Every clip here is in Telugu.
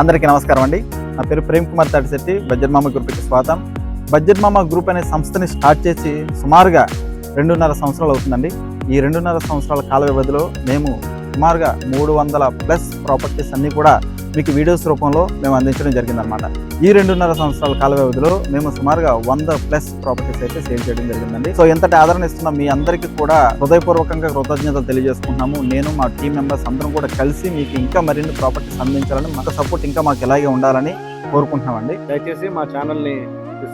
అందరికీ నమస్కారం అండి. నా పేరు ప్రేమ్ కుమార్ తాటిశెట్టి బజ్జర్మామ మామ గ్రూప్కి స్వాగతం. బజ్జర్మామ మామ గ్రూప్ అనే సంస్థని స్టార్ట్ చేసి సుమారుగా రెండున్నర సంవత్సరాలు అవుతుందండి. ఈ రెండున్నర సంవత్సరాల కాల వ్యవధిలో మేము సుమారుగా మూడు వందల ప్లస్ ప్రాపర్టీస్ అన్నీ కూడా మీకు వీడియోస్ రూపంలో మేము అందించడం జరిగిందనమాట ఈ రెండున్నర సంవత్సరాల కాల వ్యవధిలో మేము సుమారుగా వంద ప్లస్ ప్రాపర్టీస్ అయితే సేల్ చేయడం జరిగిందండి. సో ఎంతటి ఆదరణ ఇస్తున్న మీ అందరికీ కూడా హృదయపూర్వకంగా కృతజ్ఞతలు తెలియజేసుకుంటున్నాము. నేను మా టీం మెంబర్స్ అందరం కూడా కలిసి మీకు ఇంకా మరిన్ని ప్రాపర్టీస్ అందించాలని మాకు సపోర్ట్ ఇంకా మాకు ఇలాగే ఉండాలని కోరుకుంటున్నామండి. దయచేసి మా ఛానల్ని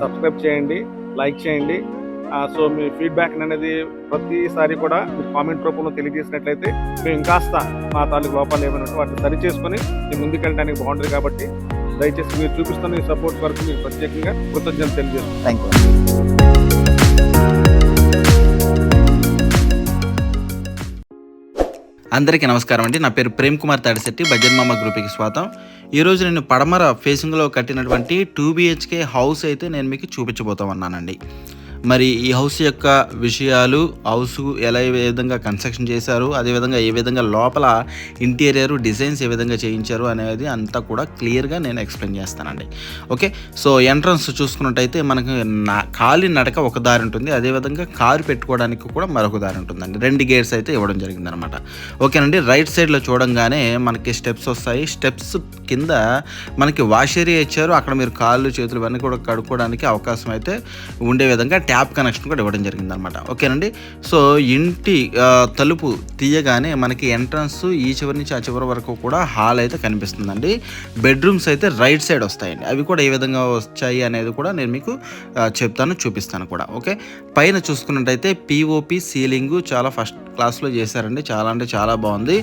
సబ్స్క్రైబ్ చేయండి లైక్ చేయండి. సో మీ ఫీడ్బ్యాక్ అనేది ప్రతిసారి కూడా మీరు కామెంట్ రూపంలో తెలియజేసినట్లయితే మేము ఇంకాస్త మా తాలూకు లోపాలు ఏమైనా వాటిని సరి చేసుకొని మేము ముందుకెళ్ళడానికి బాగుంటుంది కాబట్టి దయచేసి మీరు చూపిస్తున్న ఈ సపోర్ట్ వరకు మీకు ప్రత్యేకంగా కృతజ్ఞతలు తెలియజేస్తున్నాం. థ్యాంక్ యూ అందరికీ నమస్కారం అండి. నా పేరు ప్రేమ్ కుమార్ తాడిశెట్టి బజన్ మామ గ్రూప్కి స్వాగతం. ఈరోజు నేను పడమర ఫేసింగ్లో కట్టినటువంటి టూ బిహెచ్కే హౌస్ అయితే నేను మీకు చూపించబోతా ఉన్నానండి. మరి ఈ హౌస్ యొక్క విషయాలు హౌస్ ఎలా ఏ విధంగా కన్స్ట్రక్షన్ చేశారు అదేవిధంగా ఏ విధంగా లోపల ఇంటీరియర్ డిజైన్స్ ఏ విధంగా చేయించారు అనేది అంతా కూడా క్లియర్గా నేను ఎక్స్ప్లెయిన్ చేస్తానండి. ఓకే? సో ఎంట్రన్స్ చూసుకున్నట్టయితే మనకు నా ఖాళీ నడక ఒక దారి ఉంటుంది అదేవిధంగా కారు పెట్టుకోవడానికి కూడా మరొక దారి ఉంటుందండి. రెండు గేట్స్ అయితే ఇవ్వడం జరిగిందనమాట. ఓకేనండి? రైట్ సైడ్లో చూడంగానే మనకి స్టెప్స్ వస్తాయి. స్టెప్స్ కింద మనకి వాష్ ఏరియా ఇచ్చారు. అక్కడ మీరు కాళ్ళు చేతులు ఇవన్నీ కూడా కడుక్కోవడానికి అవకాశం అయితే ఉండే విధంగా ట్యాప్ కనెక్షన్ కూడా ఇవ్వడం జరిగిందనమాట. ఓకేనండి? సో ఇంటి తలుపు తీయగానే మనకి ఎంట్రన్స్ ఈ చివరి నుంచి ఆ చివరి వరకు కూడా హాల్ అయితే కనిపిస్తుందండి. బెడ్రూమ్స్ అయితే రైట్ సైడ్ వస్తాయండి. అవి కూడా ఏ విధంగా వచ్చాయి అనేది కూడా నేను మీకు చెప్తాను చూపిస్తాను కూడా. ఓకే? పైన చూసుకున్నట్టయితే పిఓపి సీలింగ్ చాలా ఫస్ట్ క్లాస్లో చేశారండి. చాలా అంటే చాలా బాగుంది.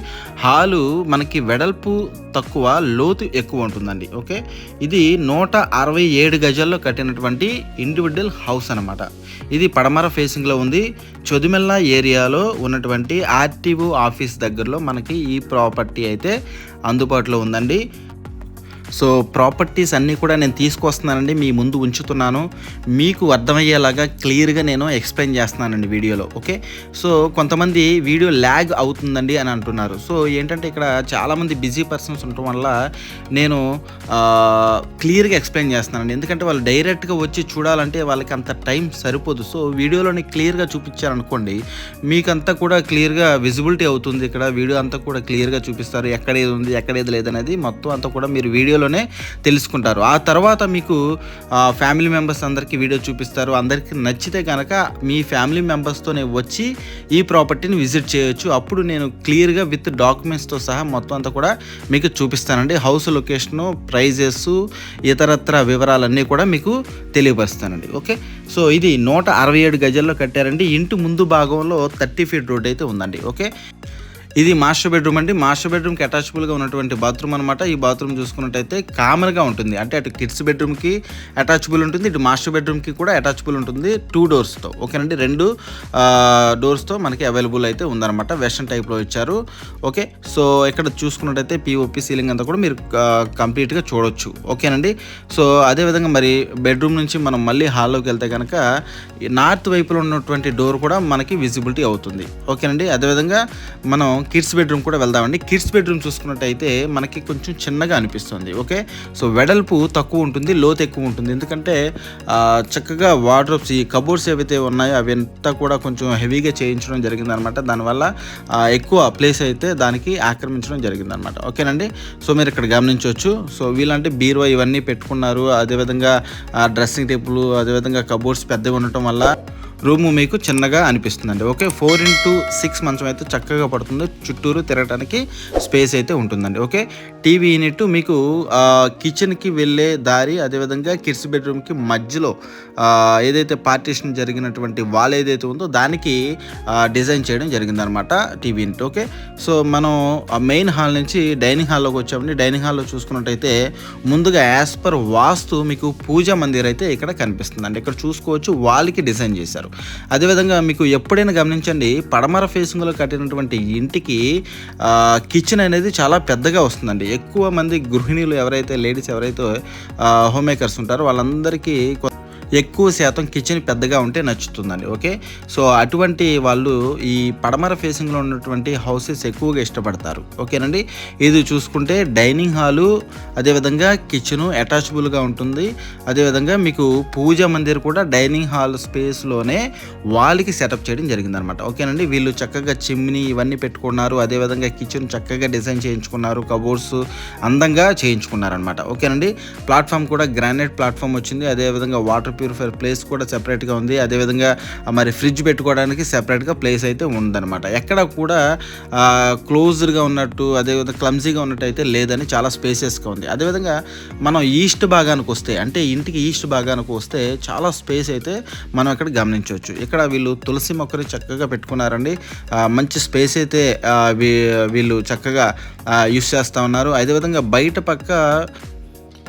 హాలు మనకి వెడల్పు తక్కువ లోతు ఎక్కువ ఉంటుందండి. ఓకే? ఇది నూట అరవై ఏడు గజాల్లో కట్టినటువంటి ఇండివిజువల్ హౌస్ అనమాట ఇది పడమర ఫేసింగ్లో ఉంది. చొదిమెల్ల ఏరియాలో ఉన్నటువంటి ఆర్టీఓ ఆఫీస్ దగ్గరలో మనకి ఈ ప్రాపర్టీ అయితే అందుబాటులో ఉందండి. సో ప్రాపర్టీస్ అన్నీ కూడా నేను తీసుకొస్తున్నానండి మీ ముందు ఉంచుతున్నాను. మీకు అర్థమయ్యేలాగా క్లియర్గా నేను ఎక్స్ప్లెయిన్ చేస్తున్నానండి వీడియోలో ఓకే? సో కొంతమంది వీడియో ల్యాగ్ అవుతుందండి అని అంటున్నారు. సో ఏంటంటే ఇక్కడ చాలామంది బిజీ పర్సన్స్ ఉండటం వల్ల నేను క్లియర్గా ఎక్స్ప్లెయిన్ చేస్తున్నానండి. ఎందుకంటే వాళ్ళు డైరెక్ట్గా వచ్చి చూడాలంటే వాళ్ళకి అంత టైం సరిపోదు. సో వీడియోలోని క్లియర్గా చూపించారనుకోండి మీకంతా కూడా క్లియర్గా విజిబిలిటీ అవుతుంది ఇక్కడ. వీడియో అంతా కూడా క్లియర్గా చూపిస్తారు ఎక్కడ ఏది ఉంది ఎక్కడ ఏది లేదనేది మొత్తం అంతా కూడా మీరు వీడియోలో వీడియోలోనే తెలుసుకుంటారు. ఆ తర్వాత మీకు ఫ్యామిలీ మెంబర్స్ అందరికీ వీడియో చూపిస్తారు. అందరికీ నచ్చితే కనుక మీ ఫ్యామిలీ మెంబర్స్తోనే వచ్చి ఈ ప్రాపర్టీని విజిట్ చేయొచ్చు. అప్పుడు నేను క్లియర్గా విత్ డాక్యుమెంట్స్తో సహా మొత్తం అంతా కూడా మీకు చూపిస్తానండి. హౌస్ లొకేషను ప్రైజెస్ ఇతరత్ర వివరాలన్నీ కూడా మీకు తెలియపరుస్తానండి. ఓకే? సో ఇది నూట అరవై ఏడు గజల్లో కట్టారండి. ఇంటి ముందు భాగంలో థర్టీ ఫీట్ రోడ్ అయితే ఉందండి. ఓకే? ఇది మాస్టర్ బెడ్రూమ్ అండి. మాస్టర్ బెడ్రూమ్కి అటాచబుల్గా ఉన్నటువంటి బాత్రూమ్ అనమాట ఈ బాత్రూమ్ చూసుకున్నట్టయితే కామన్గా ఉంటుంది. అంటే అటు కిడ్స్ బెడ్రూమ్కి అటాచబుల్ ఉంటుంది. ఇటు మాస్టర్ బెడ్రూమ్కి కూడా అటాచబుల్ ఉంటుంది. టూ డోర్స్తో. ఓకేనండి? రెండు డోర్స్తో మనకి అవైలబుల్ అయితే ఉందన్నమాట. వెస్టర్న్ టైప్లో ఇచ్చారు. ఓకే? సో ఇక్కడ చూసుకున్నట్టయితే పిఓపి సీలింగ్ అంతా కూడా మీరు కంప్లీట్గా చూడొచ్చు. ఓకేనండి? సో అదేవిధంగా మరి బెడ్రూమ్ నుంచి మనం మళ్ళీ హాల్లోకి వెళ్తే కనుక నార్త్ వైపులో ఉన్నటువంటి డోర్ కూడా మనకి విజిబిలిటీ అవుతుంది. ఓకేనండి? అదేవిధంగా మనం కిడ్స్ బెడ్రూమ్ కూడా వెళ్దామండి. కిడ్స్ బెడ్రూమ్ చూసుకున్నట్టయితే మనకి కొంచెం చిన్నగా అనిపిస్తుంది. ఓకే? సో వెడల్పు తక్కువ ఉంటుంది లోతు ఎక్కువ ఉంటుంది. ఎందుకంటే చక్కగా వార్డ్రోబ్స్ ఈ కబోర్డ్స్ ఏవైతే ఉన్నాయో అవి అంతా కూడా కొంచెం హెవీగా చేయించడం జరిగిందనమాట. దానివల్ల ఎక్కువ ప్లేస్ అయితే దానికి ఆక్రమించడం జరిగిందనమాట. ఓకేనండి? సో మీరు ఇక్కడ గమనించవచ్చు. సో వీళ్ళంటే బీరువా ఇవన్నీ పెట్టుకున్నారు. అదేవిధంగా డ్రెస్సింగ్ టేబుల్ అదేవిధంగా కబోర్డ్స్ పెద్దవి ఉండటం వల్ల రూము మీకు చిన్నగా అనిపిస్తుందండి. ఓకే ఫోర్ ఇంటూ సిక్స్ మంచం అయితే చక్కగా పడుతుంది. చుట్టూరు తిరగడానికి స్పేస్ అయితే ఉంటుందండి. ఓకే టీవీ యూనిట్ మీకు కిచెన్కి వెళ్ళే దారి అదేవిధంగా కిడ్స్ బెడ్రూమ్కి మధ్యలో ఏదైతే పార్టీషన్ జరిగినటువంటి వాల్ ఏదైతే ఉందో దానికి డిజైన్ చేయడం జరిగిందనమాట టీవీ యూనిట్. ఓకే సో మనం ఆ మెయిన్ హాల్ నుంచి డైనింగ్ హాల్లోకి వచ్చామండి. డైనింగ్ హాల్లో చూసుకున్నట్టయితే ముందుగా యాజ్ పర్ వాస్తు మీకు పూజా మందిర్ అయితే ఇక్కడ కనిపిస్తుందండి. ఇక్కడ చూసుకోవచ్చు వాల్కి డిజైన్ చేశారు. అదేవిధంగా మీకు ఎప్పుడైనా గమనించండి పడమర ఫేసింగ్లో కట్టినటువంటి ఇంటికి కిచెన్ అనేది చాలా పెద్దగా వస్తుందండి. ఎక్కువ మంది గృహిణీలు ఎవరైతే లేడీస్ ఎవరైతే హోమ్ మేకర్స్ ఉంటారో వాళ్ళందరికీ ఎక్కువ శాతం కిచెన్ పెద్దగా ఉంటే నచ్చుతుందండి ఓకే? సో అటువంటి వాళ్ళు ఈ పడమర ఫేసింగ్లో ఉన్నటువంటి హౌసెస్ ఎక్కువగా ఇష్టపడతారు ఓకేనండి? ఇది చూసుకుంటే డైనింగ్ హాలు అదేవిధంగా కిచెను అటాచబుల్గా ఉంటుంది. అదేవిధంగా మీకు పూజ మందిర్ కూడా డైనింగ్ హాల్ స్పేస్లోనే వాళ్ళకి సెటప్ చేయడం జరిగిందనమాట ఓకేనండి? వీళ్ళు చక్కగా చిమ్ని ఇవన్నీ పెట్టుకున్నారు. అదేవిధంగా కిచెన్ చక్కగా డిజైన్ చేయించుకున్నారు. కబోర్డ్స్ అందంగా చేయించుకున్నారనమాట ఓకేనండి? ప్లాట్ఫామ్ కూడా గ్రానైట్ ప్లాట్ఫామ్ వచ్చింది. అదేవిధంగా వాటర్ ప్యూరిఫైర్ ప్లేస్ కూడా సెపరేట్గా ఉంది. అదేవిధంగా మరి ఫ్రిడ్జ్ పెట్టుకోవడానికి సెపరేట్గా ప్లేస్ అయితే ఉందన్నమాట. ఎక్కడ కూడా క్లోజ్డ్గా ఉన్నట్టు అదేవిధంగా క్లమ్జీగా ఉన్నట్టు అయితే లేదని చాలా స్పేసెస్గా ఉంది. అదేవిధంగా మనం ఈస్ట్ భాగానికి వస్తే అంటే ఇంటికి ఈస్ట్ భాగానికి వస్తే చాలా స్పేస్ అయితే మనం ఇక్కడ గమనించవచ్చు. ఇక్కడ వీళ్ళు తులసి మొక్కని చక్కగా పెట్టుకున్నారండి. మంచి స్పేస్ అయితే వీ- వీళ్ళు చక్కగా యూస్ చేస్తూ ఉన్నారు. అదేవిధంగా బయట పక్క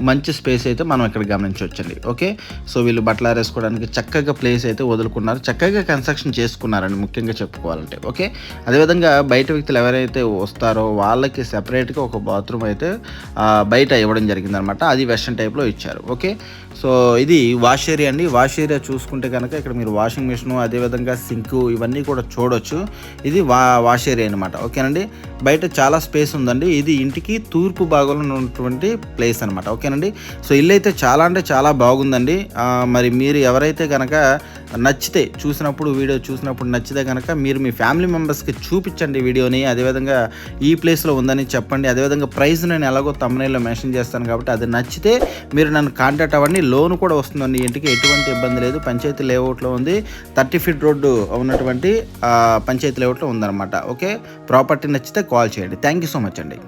మంచి స్పేస్ అయితే మనం ఇక్కడ గమనించవచ్చండి. ఓకే? సో వీళ్ళు బట్టలు ఆరేసుకోవడానికి చక్కగా ప్లేస్ అయితే వదులుకున్నారు. చక్కగా కన్స్ట్రక్షన్ చేసుకున్నారండి ముఖ్యంగా చెప్పుకోవాలంటే. ఓకే? అదేవిధంగా బయట వ్యక్తులు ఎవరైతే వస్తారో వాళ్ళకి సెపరేట్గా ఒక బాత్రూమ్ అయితే బయట ఇవ్వడం జరిగిందనమాట. అది వెస్ట్రన్ టైప్లో ఇచ్చారు. ఓకే? సో ఇది వాష్ ఏరియా అండి. వాష్ ఏరియా చూసుకుంటే కనుక ఇక్కడ మీరు వాషింగ్ మిషన్ అదేవిధంగా సింకు ఇవన్నీ కూడా చూడొచ్చు. ఇది వా వాష్ ఏరియా అనమాట ఓకేనండి? బయట చాలా స్పేస్ ఉందండి. ఇది ఇంటికి తూర్పు భాగంలో ఉన్నటువంటి ప్లేస్ అనమాట ఓకేనండి? సో ఇల్లు అయితే చాలా అంటే చాలా బాగుందండి. మరి మీరు ఎవరైతే కనుక నచ్చితే చూసినప్పుడు వీడియో చూసినప్పుడు నచ్చితే కనుక మీరు మీ ఫ్యామిలీ మెంబర్స్కి చూపించండి వీడియోని. అదేవిధంగా ఈ ప్లేస్లో ఉందని చెప్పండి. అదేవిధంగా ప్రైస్ నేను ఎలాగో తమ్మునేలో మెన్షన్ చేస్తాను కాబట్టి అది నచ్చితే మీరు నన్ను కాంటాక్ట్ అవ్వండి. లోన్ కూడా వస్తుందండి ఇంటికి. ఎటువంటి ఇబ్బంది లేదు. పంచాయతీ లేఅవుట్లో ఉంది. థర్టీ ఫీట్ రోడ్డు ఉన్నటువంటి పంచాయతీ లేఅవుట్లో ఉందన్నమాట. ఓకే? ప్రాపర్టీ నచ్చితే కాల్ చేయండి. థ్యాంక్ యూ సో మచ్ అండి.